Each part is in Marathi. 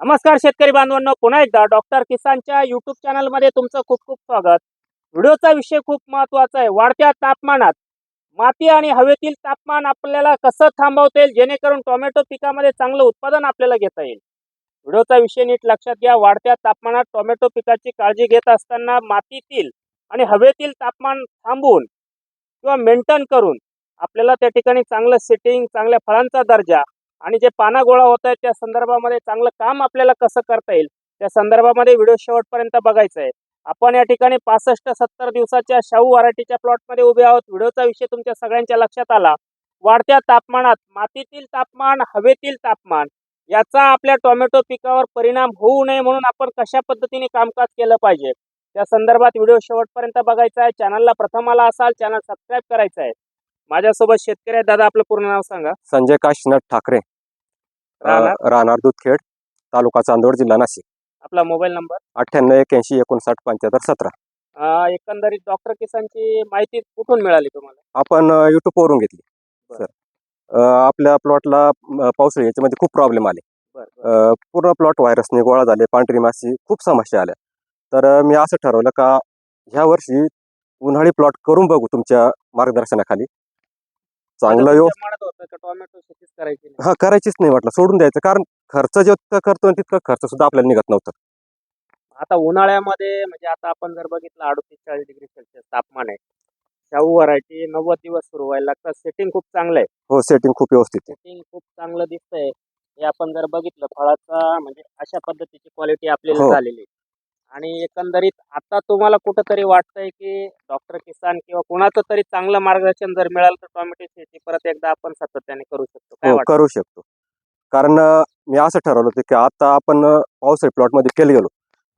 नमस्कार शेतकरी बांधवांनो पुन्हा एकदा डॉक्टर किसानच्या युट्यूब चॅनलमध्ये तुमचं खूप खूप स्वागत. व्हिडिओचा विषय खूप महत्त्वाचा आहे. वाढत्या तापमानात माती आणि हवेतील तापमान आपल्याला कसं थांबवता येईल? जेणेकरून टोमॅटो पिकामध्ये चांगलं उत्पादन आपल्याला घेता येईल. व्हिडिओचा विषय नीट लक्षात घ्या. वाढत्या तापमानात टोमॅटो पिकाची काळजी घेत असताना मातीतील आणि हवेतील तापमान थांबवून किंवा मेंटेन करून आपल्याला त्या ठिकाणी चांगलं सेटिंग चांगल्या फळांचा दर्जा आणि जे पाना गोळा होत आहेत त्या संदर्भामध्ये चांगलं काम आपल्याला कसं करता येईल त्या संदर्भामध्ये व्हिडिओ शेवटपर्यंत बघायचा आहे आपण या ठिकाणी पासष्ट सत्तर दिवसाच्या शाहू वराठीच्या प्लॉटमध्ये उभे आहोत. व्हिडिओचा विषय तुमच्या सगळ्यांच्या लक्षात आला. वाढत्या तापमानात मातीतील तापमान हवेतील तापमान याचा आपल्या टोमॅटो पिकावर परिणाम होऊ नये म्हणून आपण कशा पद्धतीने कामकाज केलं पाहिजे त्या संदर्भात व्हिडिओ शेवटपर्यंत बघायचा आहे. चॅनलला प्रथम आला असाल चॅनल सबस्क्राईब करायचं आहे. माझ्यासोबत शेतकरी दादा आपलं पूर्ण नाव सांगा. संजय काशीनाथ ठाकरे. राहणार? राहणार दुधखेड तालुका चांदोड जिल्हा नाशिक. आपला मोबाईल नंबर? अठ्ठ्याण्णव एक्याऐंशी एकोणसाठ पंच्याहत्तर सतरा. अं, एकंदरीत डॉक्टर किसानची माहिती कुठून मिळाली तुम्हाला? आपण युट्यूब वरून घेतली बरं. सर. अ, आपल्या प्लॉटला पावसाळी याच्यामध्ये खूप प्रॉब्लेम आले. बरं अ, पूर्ण प्लॉट व्हायरसने गोळा झाले पांढरी माशी खूप समस्या आल्या. तर अ, मी असं ठरवलं का ह्या वर्षी उन्हाळी प्लॉट करून बघू तुमच्या मार्गदर्शनाखाली. चांगलं का टोमॅटो शेतीच करायची नाही. हा करायचीच नाही म्हटलं सोडून द्यायचं. कारण खर्च जितकं करतो तितकं खर्च सुद्धा आपल्याला निघत नव्हतं. आता उन्हाळ्यामध्ये म्हणजे आता आपण जर बघितलं अडतीस चाळीस डिग्री सेल्सिअस तापमान आहे. शाहू व्हरायटी नव्वद दिवस सुरू व्हायला लागतात. सेटिंग खूप चांगलं आहे. हो सेटिंग खूप व्यवस्थित आहे. सेटिंग खूप चांगलं दिसतंय. हे आपण जर बघितलं फळाचा म्हणजे अशा पद्धतीची क्वालिटी आपल्याला हो. झालेली आहे. आणि एकंदरीत आता तुम्हाला कुठंतरी वाटतंय की डॉक्टर किसान किंवा कुणाचं तरी चांगलं मार्गदर्शन जर मिळालं तर टोमॅटो शेती परत एकदा आपण सातत्याने करू शकतो. काय हो वाटतं? करू शकतो. कारण अ, मी असं ठरवलं होतं की आता आपण अ, पावसाळी प्लॉटमध्ये केले गेलो.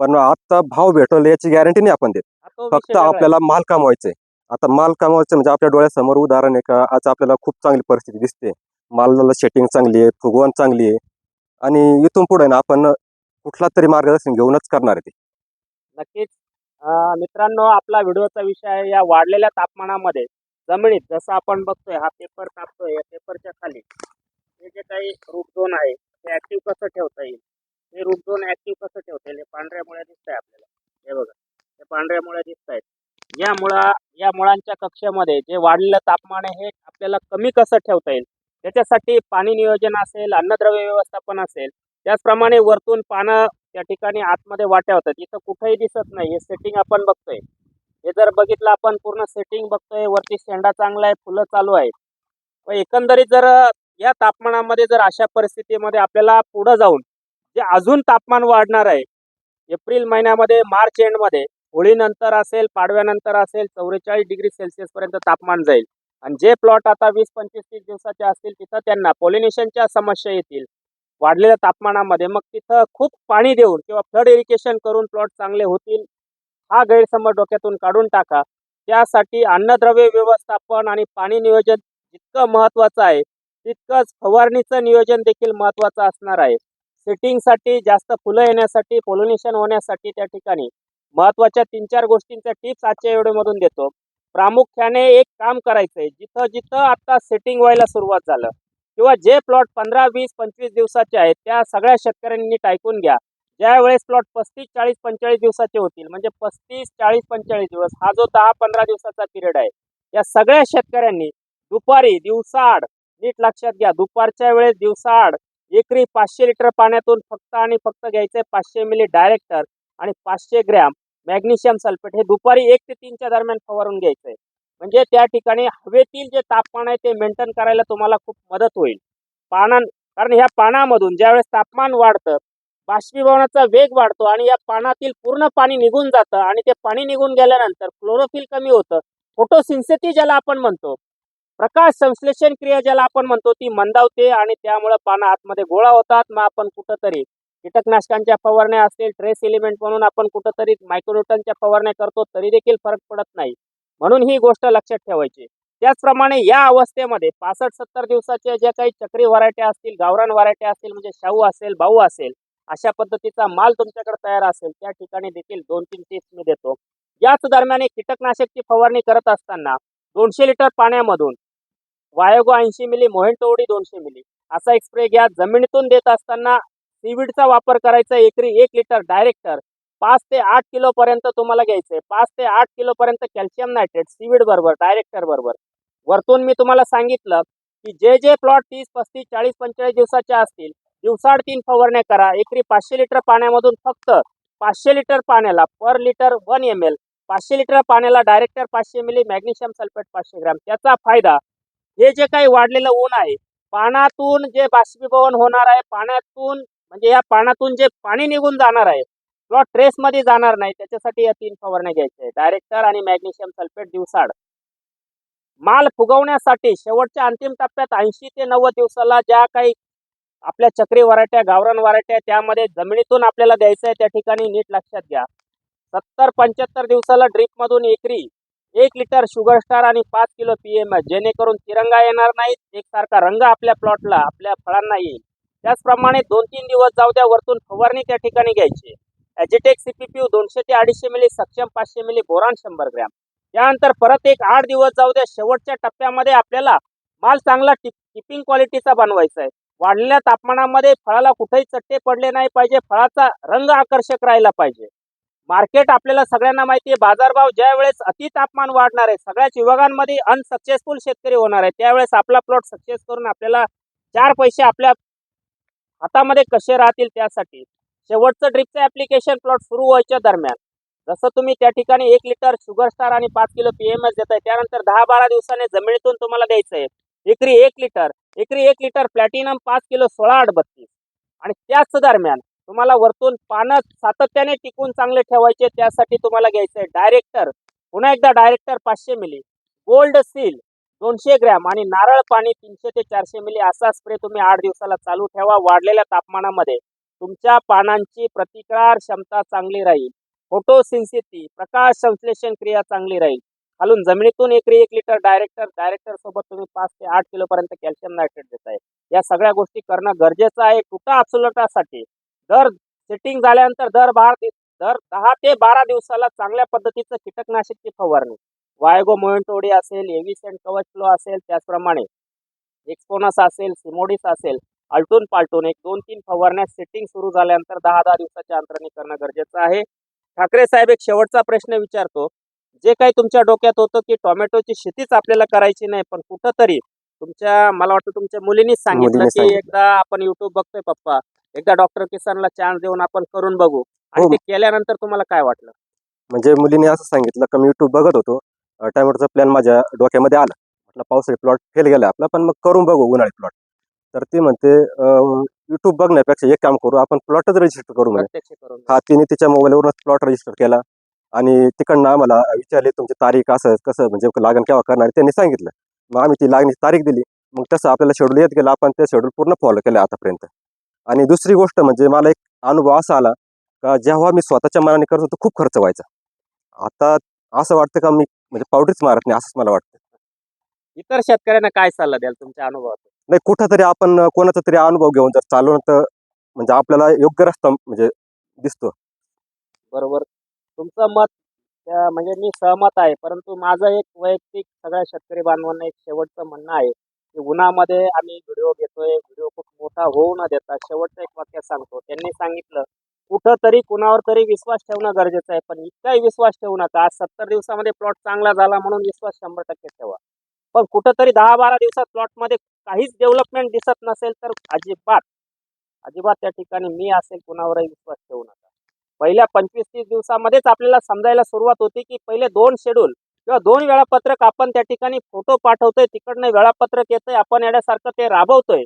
पण आता भाव भेटवले याची गॅरंटी नाही आपण देत. हा तो फक्त विषय वेगळा आहे. आपल्याला माल कमवायचंय. आता माल कमवायचं म्हणजे आपल्या डोळ्यासमोर उदाहरण आहे का? आज आपल्याला खूप चांगली परिस्थिती दिसते. मालाला सेटिंग चांगली आहे फुगवण चांगली आहे. आणि इथून पुढे ना आपण कुठला तरी मार्गदर्शन घेऊनच करणार आहे ते. नक्कीच. मित्रांनो आपला व्हिडिओचा विषय आहे या वाढलेल्या तापमानामध्ये. जमिनीत जसं आपण बघतोय हा पेपर तापतोय या पेपरच्या खाली हे जे काही रूट झोन आहे ते ऍक्टिव्ह कसं ठेवता येईल? हे रूट झोन ऍक्टिव्ह कसं ठेवता येईल? हे पांढऱ्या मुळ्या दिसत आहे आपल्याला. हे बघा. हे पांढऱ्या मुळ्या दिसत आहेत या मुळा या मुळांच्या कक्षेमध्ये जे वाढलेलं तापमान आहे हे आपल्याला कमी कसं ठेवता येईल? त्याच्यासाठी पाणी नियोजन असेल अन्नद्रव्य व्यवस्थापन असेल त्याचप्रमाणे वरतून पानं त्या ठिकाणी आतमध्ये वाट्या होतात. इथं कुठेही दिसत नाही. हे सेटिंग आपण बघतोय. हे जर बघितलं आपण पूर्ण सेटिंग बघतोय. वरती शेंडा चांगला आहे फुलं चालू आहेत. व एकंदरीत जर या तापमानामध्ये जर अशा परिस्थितीमध्ये आपल्याला पुढं जाऊन जे अजून तापमान वाढणार आहे एप्रिल महिन्यामध्ये मार्च एंडमध्ये होळीनंतर असेल पाडव्यानंतर असेल चौवेचाळीस डिग्री सेल्सिअसपर्यंत तापमान जाईल. आणि जे प्लॉट आता वीस पंचवीस तीस दिवसाचे असतील तिथं त्यांना पॉलिनेशनच्या समस्या येतील. वाढलेल्या तापमानामध्ये मग तिथं खूप पाणी देऊन किंवा फ्लड इरिगेशन करून प्लॉट चांगले होतील हा गैरसमज डोक्यातून काढून टाका. त्यासाठी अन्नद्रव्य व्यवस्थापन आणि पाणी नियोजन जितकं महत्त्वाचं आहे तितकंच फवारणीचं नियोजन देखील महत्त्वाचं असणार आहे. सिटिंगसाठी जास्त फुलं येण्यासाठी पोलिनेशन होण्यासाठी त्या ठिकाणी महत्त्वाच्या तीन चार गोष्टींच्या टिप्स आजच्या व्हिडिओमधून देतो. प्रामुख्याने एक काम करायचं आहे जिथं जिथं आता सेटिंग व्हायला सुरुवात झालं किंवा जे प्लॉट पंधरा वीस पंचवीस दिवसाचे आहेत त्या सगळ्या शेतकऱ्यांनी टायकून घ्या. ज्या वेळेस प्लॉट पस्तीस चाळीस पंचेचाळीस दिवसाचे होतील म्हणजे पस्तीस चाळीस पंचेचाळीस दिवस हा जो दहा पंधरा दिवसाचा पिरियड आहे या सगळ्या शेतकऱ्यांनी दुपारी दिवसाआड नीट लक्षात घ्या. दुपारच्या वेळेस दिवसाआड एकरी पाचशे लिटर पाण्यातून फक्त आणि फक्त घ्यायचंय पाचशे मिली डायरेक्टर आणि पाचशे ग्रॅम मॅग्नेशियम सल्फेट हे दुपारी एक ते तीनच्या दरम्यान फवारून घ्यायचंय म्हणजे त्या ठिकाणी हवेतील जे तापमान आहे ते मेंटेन करायला तुम्हाला खूप मदत होईल. पानां कारण ह्या पानामधून ज्यावेळेस तापमान वाढतं बाष्पीभवनाचा वेग वाढतो आणि या पानातील पूर्ण पाणी निघून जातं आणि ते पाणी निघून गेल्यानंतर क्लोरोफिल कमी होतं. फोटोसिन्थेसिस ज्याला आपण म्हणतो प्रकाश संश्लेषण क्रिया ज्याला आपण म्हणतो ती मंदावते आणि त्यामुळे पानं आतमध्ये गोळा होतात. मग आपण कुठंतरी कीटकनाशकांच्या फवारण्या असतील ट्रेस एलिमेंट म्हणून आपण कुठंतरी मायक्रोन्यूटनच्या फवारण्या करतो तरी देखील फरक पडत नाही. म्हणून ही गोष्ट लक्षात ठेवायची. त्याचप्रमाणे या अवस्थेमध्ये पासष्ट सत्तर दिवसाच्या ज्या काही चक्री व्हरायट्या असतील गावरान व्हरायट्या असतील म्हणजे शाहू असेल भाऊ असेल अशा पद्धतीचा माल तुमच्याकडे तयार असेल त्या ठिकाणी देखील दोन तीन टिप्स मी देतो. याच दरम्यान कीटकनाशकची फवारणी करत असताना दोनशे लिटर पाण्यामधून वायोगो ऐंशी मिली मोहेंटोडी दोनशे मिली असा एक स्प्रे घ्या. जमिनीतून देत असताना सीवीडचा वापर करायचा एकरी एक लिटर डायरेक्टर पाच ते आठ किलो पर्यंत तुम्हाला घ्यायचंय. पाच ते आठ किलो पर्यंत कॅल्शियम नायट्रेट सीवीड बरोबर डायरेक्टर बरोबर. वरतून मी तुम्हाला सांगितलं की जे जे प्लॉट तीस पस्तीस चाळीस पंचेचाळीस दिवसाचे असतील दिवसाड तीन फवारण्या करा. एकरी पाचशे लिटर पाण्यामधून फक्त पाचशे लिटर पाण्याला per litre one M L पाचशे लिटर पाण्याला डायरेक्टर पाचशे मिली मॅग्नेशियम सल्फेट पाचशे ग्रॅम. त्याचा फायदा हे जे काही वाढलेलं ऊन आहे पाण्यातून जे बाष्पीभवन होणार आहे पाण्यातून म्हणजे या पाण्यातून जे पाणी निघून जाणार आहे किंवा ट्रेसमध्ये जाणार नाही त्याच्यासाठी या तीन फवारण्या घ्यायच्या डायरेक्टर आणि मॅग्नेशियम सल्फेट दिवसाड माल फुगवण्यासाठी शेवटच्या अंतिम टप्प्यात ऐंशी ते नव्वद दिवसाला ज्या काही आपल्या चक्री वराट्या गावरान वराट्या त्यामध्ये जमिनीतून आपल्याला द्यायचं आहे त्या ठिकाणी नीट लक्षात घ्या. सत्तर पंच्याहत्तर दिवसाला ड्रिपमधून एकरी एक लिटर शुगर स्टार आणि पाच किलो पी एम एस जेणेकरून तिरंगा येणार नाही एकसारखा रंग आपल्या प्लॉटला आपल्या फळांना येईल. त्याचप्रमाणे दोन तीन दिवस जाऊ द्या वरतून फवारणी त्या ठिकाणी घ्यायची ॲजिटेक सीपीपी दोनशे ते अडीचशे मिली सक्षम पाचशे मिली बोरान शंभर ग्रॅम. त्यानंतर परत एक आठ दिवस जाऊ द्या शेवटच्या टप्प्यामध्ये आपल्याला माल चांगला टिप टिपिंग क्वालिटीचा बनवायचा आहे. वाढलेल्या तापमानामध्ये फळाला कुठेही चट्टे पडले नाही पाहिजे फळाचा रंग आकर्षक राहिला पाहिजे. मार्केट आपल्याला सगळ्यांना माहिती आहे बाजारभाव ज्या वेळेस अति तापमान वाढणार आहे सगळ्याच विभागांमध्ये अनसक्सेसफुल शेतकरी होणार आहे. त्यावेळेस आपला प्लॉट सक्सेस करून आपल्याला चार पैसे आपल्या हातामध्ये कसे राहतील त्यासाठी. शेवटचं ड्रिपचं ऍप्लिकेशन प्लॉट सुरू व्हायच्या दरम्यान. जसं तुम्ही त्या ठिकाणी एक लिटर शुगर स्टार आणि पाच किलो पी एम एस देताय त्यानंतर दहा बारा दिवसाने जमिनीतून तुम्हाला द्यायचं आहे. एकरी एक लिटर एकरी एक लिटर प्लॅटिनम पाच किलो सोळा आठ बत्तीस आणि त्याच दरम्यान तुम्हाला वरतून पानं सातत्याने टिकून चांगले ठेवायचे त्यासाठी तुम्हाला घ्यायचं आहे डायरेक्टर पुन्हा एकदा डायरेक्टर पाचशे मिली गोल्ड सील दोनशे ग्रॅम आणि नारळ पाणी तीनशे ते चारशे मिली असा स्प्रे तुम्ही आठ दिवसाला चालू ठेवा वाढलेल्या तापमानामध्ये. तुमच्या पानांची प्रतिकार क्षमता चांगली राहील. फोटोसिन्सिटी प्रकाश संश्लेषण क्रिया चांगली राहील. खालून जमिनीतून एकरी एक लिटर डायरेक्टर डायरेक्टर सोबत तुम्ही पाच ते आठ किलो पर्यंत कॅल्शियम नायट्रेट देताय. या सगळ्या गोष्टी करणं गरजेचं आहे. कुठं आपसुलटासाठी दर सेटिंग झाल्यानंतर दर बारा दर दहा ते बारा दिवसाला चांगल्या पद्धतीचं कीटकनाशकची फवारणी. वायगो मोएंटोडी असेल एव्हिसेंट कवच फ्लो असेल त्याचप्रमाणे एक्सपोनस असेल सिमोडिस असेल आलटून पालटून एक दोन तीन फवारण्या सेटिंग सुरू झाल्यानंतर दहा दहा दिवसाच्या अंतराने करणं गरजेचं आहे. ठाकरे साहेब एक शेवटचा प्रश्न विचारतो. जे काही तुमच्या डोक्यात होतं की टोमॅटोची शेतीच आपल्याला करायची नाही पण कुठंतरी तुमच्या मला वाटतं तुमच्या मुलीनीच सांगितलं की. एकदा आपण युट्यूब बघतोय पप्पा. एकदा डॉक्टर किसानला चान्स देऊन आपण करून बघू. आणि हो. ते केल्यानंतर तुम्हाला काय वाटलं? म्हणजे मुलीने असं सांगितलं का मी युट्यूब बघत होतो. टोमॅटोचा प्लॅन माझ्या डोक्यामध्ये आला. म्हटलं पावसाळी प्लॉट फेल गेला आपला पण मग करून बघू उन्हाळी प्लॉट तर ती म्हणते युट्यूब बघण्यापेक्षा एक काम करू आपण प्लॉटच रजिस्टर करू म्हणे. प्रत्यक्ष करून हा तिने तिच्या मोबाईलवरूनच प्लॉट रजिस्टर केला. आणि तिकडनं आम्हाला विचारले तुमची तारीख असं कसं म्हणजे लागण केव्हा करणार? त्यांनी सांगितलं. मग आम्ही ती लागणीची तारीख दिली. मग तसं आपल्याला शेड्यूल येत गेलं. आपण ते शेड्यूल पूर्ण फॉलो केलं आतापर्यंत. आणि दुसरी गोष्ट म्हणजे मला एक अनुभव असा आला का जेव्हा मी स्वतःच्या मनाने करत होतो खूप खर्च व्हायचा. आता असं वाटतं का मी म्हणजे पावडरीच मारत नाही असंच मला वाटतं. इतर शेतकऱ्यांना काय सल्ला द्याल तुमच्या अनुभवातून? नाही कुठंतरी आपण कोणाचा तरी अनुभव घेऊन जर चालवलं तर म्हणजे आपल्याला योग्य रस्ता म्हणजे दिसतो. बरोबर. तुमचं मत म्हणजे मी सहमत आहे परंतु माझं एक वैयक्तिक सगळ्या शेतकरी बांधवांना एक शेवटचं म्हणणं आहे की उन्हामध्ये आम्ही व्हिडिओ घेतोय व्हिडिओ खूप मोठा होऊ न देता शेवटचं एक वाक्य सांगतो. त्यांनी सांगितलं कुठं तरी कुणावर तरी विश्वास ठेवणं गरजेचं आहे पण इतकाही विश्वास ठेवू नका. आज सत्तर दिवसामध्ये प्लॉट चांगला झाला म्हणून विश्वास शंभर टक्के ठेवा. पण कुठंतरी दहा बारा दिवसात प्लॉटमध्ये काहीच डेव्हलपमेंट दिसत नसेल तर अजिबात अजिबात त्या ठिकाणी मी असेल कुणावरही विश्वास ठेवू नका. पहिल्या पंचवीस तीस दिवसामध्येच आपल्याला समजायला सुरुवात होती की पहिले दोन शेड्यूल किंवा दोन वेळापत्रक आपण त्या ठिकाणी फोटो पाठवतोय तिकडनं वेळापत्रक येतंय आपण येण्यासारखं ते राबवतोय.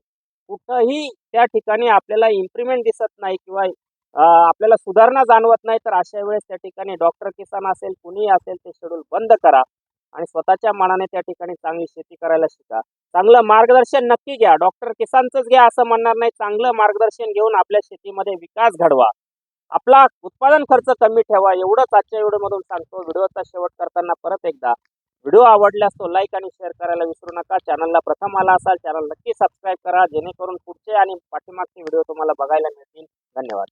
कुठंही त्या ठिकाणी आपल्याला इम्प्रुव्हमेंट दिसत नाही किंवा आपल्याला सुधारणा जाणवत नाही तर अशा वेळेस त्या ठिकाणी डॉक्टर किसान असेल कुणीही असेल ते शेड्यूल बंद करा. आणि स्वतःच्या मनाने त्या ठिकाणी चांगली शेती करायला शिका. चांगलं मार्गदर्शन नक्की घ्या. डॉक्टर किसानचंच घ्या असं म्हणणार नाही. चांगलं मार्गदर्शन घेऊन आपल्या शेतीमध्ये विकास घडवा. आपला उत्पादन खर्च कमी ठेवा. एवढंच आजच्या व्हिडिओमधून सांगतो. व्हिडिओचा शेवट करताना परत एकदा व्हिडिओ आवडल्यास तो लाईक आणि शेअर करायला विसरू नका. चॅनलला प्रथम आला असाल चॅनल नक्की सबस्क्राईब करा. जेणेकरून पुढचे आणि पाठीमागचे व्हिडिओ तुम्हाला बघायला मिळतील. धन्यवाद.